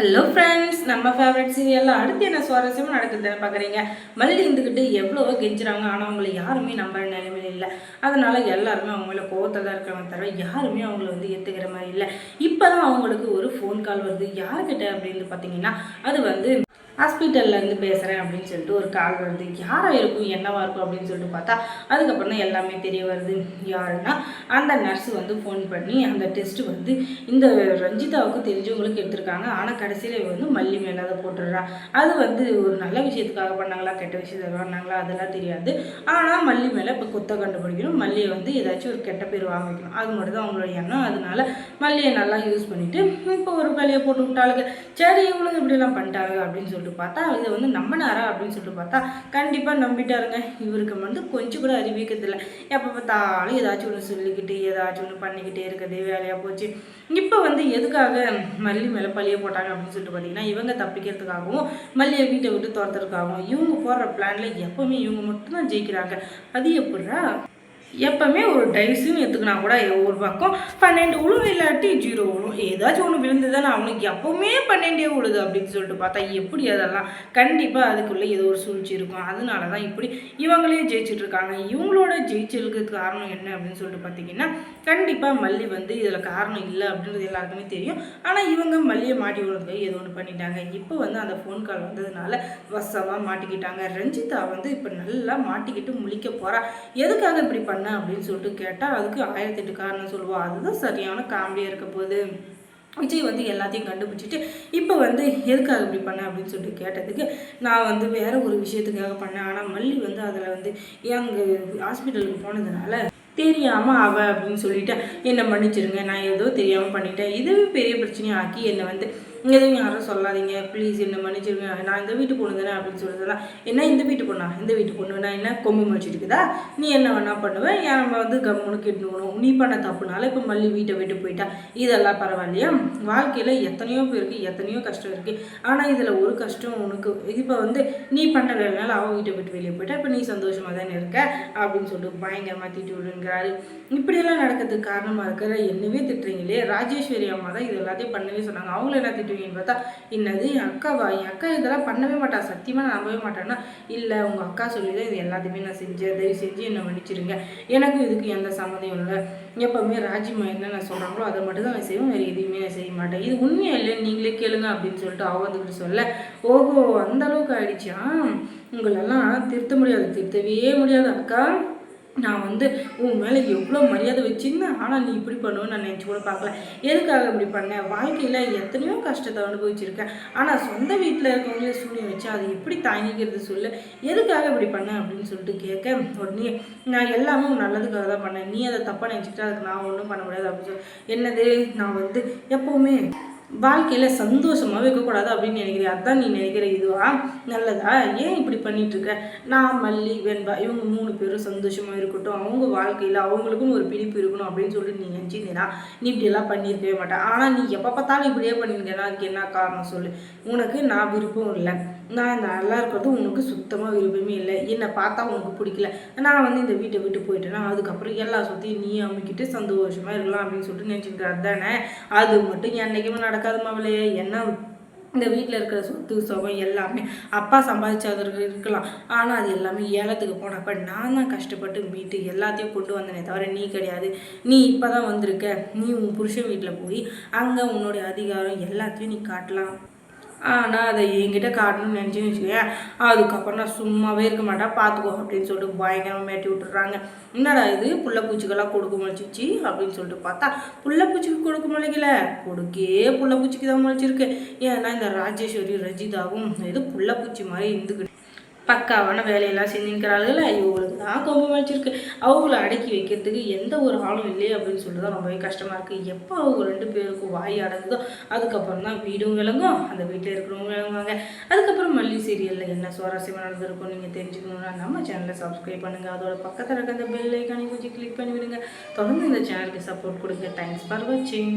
Hello friends நம்ம favourite சீரியலில் அடுத்து என்ன சுவாரஸ்யமாக நடக்குதுன்னு பார்க்குறீங்க மல்லி இருந்துக்கிட்டு எவ்வளவோ கெஞ்சுறாங்க. ஆனால் அவங்கள யாருமே நம்புற நிலைமையில இல்லை. அதனால் எல்லாருமே அவங்க மேலே கோவத்தில் தான் இருக்கிறவங்க தவிர யாருமே அவங்கள வந்து ஏற்றுக்கிற மாதிரி இல்லை. இப்போ தான் அவங்களுக்கு ஒரு ஃபோன் கால் வருது. யார்கிட்ட அப்படின்னு பார்த்தீங்கன்னா அது வந்து ஹாஸ்பிட்டல்லேருந்து பேசுகிறேன் அப்படின்னு சொல்லிட்டு ஒரு கால் வருது. யாராக இருக்கும்? என்னவாக இருக்கும்? அப்படின்னு சொல்லிட்டு பார்த்தா அதுக்கப்புறம் தான் எல்லாமே தெரிய வருது. யாருன்னா? அந்த நர்ஸ் வந்து ஃபோன் பண்ணி அந்த டெஸ்ட்டு வந்து இந்த ரஞ்சிதாவுக்கு தெரிஞ்சவங்களுக்கு எடுத்திருக்காங்க. ஆனால் கடைசியில் வந்து மல்லி மேலே அதை போட்டுடுறா. அது வந்து ஒரு நல்ல விஷயத்துக்காக பண்ணாங்களா? கெட்ட விஷயத்துக்காக பண்ணாங்களா? அதெல்லாம் தெரியாது. ஆனால் மல்லி மேலே இப்போ குத்த கண்டுபிடிக்கணும். மல்லியை வந்து ஏதாச்சும் ஒரு கெட்ட பேர் வாங்க வைக்கணும். அது மட்டும் தான் அவங்களோட எண்ணம். அதனால மல்லியை நல்லா யூஸ் பண்ணிவிட்டு இப்போ ஒரு வேலையை போட்டு விட்டாளுங்க. சரி இவளுங்க இப்படிலாம் பண்ணிட்டாங்க அப்படின்னு சொல்லிட்டு பார்த்தா இதை வந்து நம்பினாரா அப்படின்னு சொல்லிட்டு பார்த்தா கண்டிப்பாக நம்பிட்டாருங்க. இவருக்கு வந்து கொஞ்சம் கூட அறிவிக்கிறதில்ல எப்போ பார்த்தாலும் ஏதாச்சும் ஒன்று சொல்லிக்கிட்டு ஏதாச்சும் ஒன்று பண்ணிக்கிட்டே இருக்கிறதே வேலையாக போச்சு. இப்போ வந்து எதுக்காக மல்லி மேலே பழிய போட்டாங்க அப்படின்னு சொல்லிட்டு பார்த்தீங்கன்னா இவங்க தப்பிக்கிறதுக்காகவும் மல்லியை வீட்டை விட்டு துரத்துறதுக்காகவும் இவங்க போடுற பிளானில் எப்போவுமே இவங்க மட்டும்தான் ஜெயிக்கிறாங்க. அது எப்படா எப்பவுமே ஒரு டைஸுன்னு எடுத்துக்கினா கூட ஒரு பக்கம் பன்னெண்டு விழும் இல்லாட்டி ஜீரோ விழும் ஏதாச்சும் ஒன்று விழுந்து தானே அவனுக்கு எப்போவுமே பன்னெண்டே விழுது அப்படின்னு சொல்லிட்டு பார்த்தா எப்படி அதெல்லாம் கண்டிப்பாக அதுக்குள்ளே ஏதோ ஒரு சூழ்ச்சி இருக்கும். அதனால தான் இப்படி இவங்களே ஜெயிச்சிட்டு இருக்காங்க. இவங்களோட ஜெயிச்சிருக்கிறதுக்கு காரணம் என்ன அப்படின்னு சொல்லிட்டு பார்த்தீங்கன்னா கண்டிப்பாக மல்லி வந்து இதில் காரணம் இல்லை அப்படின்றது எல்லாருக்குமே தெரியும். ஆனால் இவங்க மல்லியை மாட்டி விடுறதுக்கு ஏதோ ஒன்று பண்ணிட்டாங்க. இப்போ வந்து அந்த ஃபோன் கால் வந்ததுனால வசமாக மாட்டிக்கிட்டாங்க. ரஞ்சிதா வந்து இப்போ நல்லா மாட்டிக்கிட்டு முழிக்க போகிறா எதுக்காக இப்படி பண்ண பண்ண அப்படின்னு சொல்லிட்டு கேட்டால் அதுக்கு ஆயிரத்தி எட்டு காரணம் சொல்லுவா. அதுதான் சரியான காமெடியாக இருக்க போகுது. விஜய் வந்து எல்லாத்தையும் கண்டுபிடிச்சிட்டு இப்போ வந்து எதுக்காக இப்படி பண்ண அப்படின்னு சொல்லிட்டு கேட்டதுக்கு நான் வந்து வேற ஒரு விஷயத்துக்காக பண்ணேன். ஆனால் மல்லி வந்து அதில் வந்து அங்கே ஹாஸ்பிட்டலுக்கு போனதுனால தெரியாமல் அவ அப்படின்னு சொல்லிட்டு என்னை மன்னிச்சிருங்க நான் ஏதோ தெரியாமல் பண்ணிட்டேன். இதுவே பெரிய பிரச்சனையாக ஆக்கி என்னை வந்து எதுவும் யாரும் சொல்லாதீங்க. ப்ளீஸ் என்ன மன்னிச்சிருங்க நான் இந்த வீட்டு பொண்ணு தானே அப்படின்னு சொல்லிட்டு என்ன இந்த வீட்டு பொண்ணா? இந்த வீட்டு பொண்ணு நான் என்ன கொம்பு மடிச்சிருக்குதா நீ என்ன வேணா பண்ணுவேன் ஏன் நம்ம வந்து கம்முன்னு கிட்டணும் நீ பண்ண தப்புனால இப்போ மல்லி வீட்டை விட்டு போயிட்டா. இதெல்லாம் பரவாயில்லையா? வாழ்க்கையில் எத்தனையோ பேருக்கு எத்தனையோ கஷ்டம் இருக்குது ஆனால் இதில் ஒரு கஷ்டம் உனக்கு. இப்போ வந்து நீ பண்ண வேலைனால அவன் வீட்டை விட்டு வெளியே போயிட்டா. இப்போ நீ சந்தோஷமாக தானே இருக்க? அப்படின்னு சொல்லிட்டு பயங்கரமாக திட்டு விடுங்கிறாரு இப்படியெல்லாம் நடக்கிறதுக்கு காரணமாக இருக்கிற என்னவே திட்டுறீங்களே. ராஜேஸ்வரி அம்மா தான் இது எல்லாத்தையும் பண்ணவே சொன்னாங்க. அவங்கள என்ன திட்டுவீங்கன்னு பார்த்தா என்னது என் அக்காவா என் அக்கா இதெல்லாம் பண்ணவே மாட்டா சத்தியமாக நான் நம்பவே மாட்டேன்னா இல்லை உங்கள் அக்கா சொல்லி தான் இது எல்லாத்தையுமே நான் செஞ்சேன் தயவு செஞ்சு என்னை மன்னிச்சிருங்க. எனக்கு இதுக்கு எந்த சம்மந்தம் இல்லை. எப்போவுமே ராஜிமா என்னென்ன சொல்கிறாங்களோ அதை மட்டும் தான் நான் செய்வேன் வேறு எதுவுமே நான் செய்ய மாட்டேன். இது உண்மையாக இல்லைன்னு நீங்களே கேளுங்க அப்படின்னு சொல்லிட்டு அவ வந்துக்கிட்டு சொல்ல ஓஹோ அந்த அளவுக்கு ஆயிடுச்சா? உங்களெல்லாம் திருத்த முடியாது திருத்தவே முடியாது அக்கா. நான் வந்து உன் மேலே எவ்வளோ மரியாதை வச்சிருந்தேன் ஆனால் நீ இப்படி பண்ணுவேன்னு நான் நினச்சி கூட பார்க்கல. எதுக்காக இப்படி பண்ணேன் வாழ்க்கையில் எத்தனையோ கஷ்டத்தை அனுபவிச்சிருக்கேன் ஆனால் சொந்த வீட்டில் இருக்கவங்களே சூழ்நிலை வச்சு அதை எப்படி தாங்கிக்கிறது சொல்லு? எதுக்காக இப்படி பண்ணேன் அப்படின்னு சொல்லிட்டு கேட்க உடனே நான் எல்லாமே நல்லதுக்காக தான் பண்ணேன். நீ அதை தப்பாக நினச்சிக்கிட்டா அதுக்கு நான் ஒன்றும் பண்ண முடியாது. அப்படின்னு சொல்லி என்னது? நான் வந்து எப்போவுமே வாழ்க்கையில் சந்தோஷமாகவே இருக்கக்கூடாது அப்படின்னு நினைக்கிறேன் அதான் நீ நினைக்கிற இதுவா? நல்லதா? ஏன் இப்படி பண்ணிகிட்ருக்க நான் மல்லி வெண்பா இவங்க மூணு பேரும் சந்தோஷமாக இருக்கட்டும். அவங்க வாழ்க்கையில் அவங்களுக்கும் ஒரு பிடிப்பு இருக்கணும் அப்படின்னு சொல்லிட்டு நீ நினச்சிருந்தீங்கன்னா நீ இப்படியெல்லாம் பண்ணியிருக்கவே மாட்டேன் ஆனால் நீ எப்போ பார்த்தாலும் இப்படியே பண்ணியிருக்கேன்னா அதுக்கு என்ன காரணம் சொல்லு? உனக்கு நான் விருப்பம் இல்லை. நான் நல்லா இருக்கிறது உனக்கு சுத்தமாக விருப்பமே இல்லை. என்னை பார்த்தா உனக்கு பிடிக்கல. நான் வந்து இந்த வீட்டை விட்டு போயிட்டேன்னா அதுக்கப்புறம் எல்லா சுற்றியும் நீ அமைக்கிட்டு சந்தோஷமாக இருக்கலாம் அப்படின்னு சொல்லிட்டு நினச்சிக்கிட்டு அதானே அது மட்டும் என்றைக்குமே நடக்காதுமா மாவளே என்ன இந்த வீட்டில் இருக்கிற சொத்து சுகம் எல்லாமே அப்பா சம்பாதிச்சது இருக்கலாம். ஆனால் அது எல்லாமே ஏலத்துக்கு போனப்ப நான் தான் கஷ்டப்பட்டு மீட்டு எல்லாத்தையும் கொண்டு வந்தனே தவிர நீ கிடையாது. நீ இப்போ தான் வந்திருக்க. நீ உன் புருஷன் வீட்டில் போய் அங்கே உன்னுடைய அதிகாரம் எல்லாத்தையும் நீ காட்டலாம். ஆனால் அதை என்கிட்ட காட்டணும்னு நினச்சின்னு வச்சுக்கேன் அதுக்கப்புறம் நான் சும்மாவே இருக்க மாட்டேன். பார்த்துக்கோ அப்படின்னு சொல்லிட்டு பயங்கரமாக மேட்டி விட்டுறாங்க என்னடா இது? புள்ளப்பூச்சிக்கெல்லாம் கொடுக்க முளைச்சிச்சு அப்படின்னு சொல்லிட்டு பார்த்தா புள்ளப்பூச்சிக்கு கொடுக்க முளைக்கல. கொடுக்கே புள்ளப்பூச்சிக்கு தான் முளைச்சிருக்கு. ஏன்னா இந்த ராஜேஸ்வரி ரஜிதாவும் இது புள்ளப்பூச்சி மாதிரி இருந்துக்கிட்டு பக்காவான வேலையெல்லாம் செஞ்சுக்கிறார்கள் இவங்களுக்கு தான் கோபம் வச்சிருக்கு. அவங்கள அடக்கி வைக்கிறதுக்கு எந்த ஒரு ஆளும் இல்லையே அப்படின்னு சொல்லிட்டு தான் ரொம்பவே கஷ்டமாக இருக்குது எப்போ அவங்க ரெண்டு பேருக்கும் வாய் அடங்குதோ அதுக்கப்புறம் தான் வீடும் விளங்கும். அந்த வீட்டில் இருக்கிறவங்க விளங்குவாங்க. அதுக்கப்புறம் மல்லி சீரியலில் என்ன சுவாரஸ்யமாக நடந்திருக்கும் நீங்கள் தெரிஞ்சுக்கணுன்னா நம்ம சேனலை சப்ஸ்கிரைப் பண்ணுங்கள் அதோட பக்கத்தில் இருக்க அந்த பெல் ஐக்கானே கொஞ்சம் கிளிக் பண்ணி விடுங்க தொடர்ந்து இந்த சேனலுக்கு சப்போர்ட் கொடுங்க. தேங்க்ஸ் ஃபார் வாட்சிங்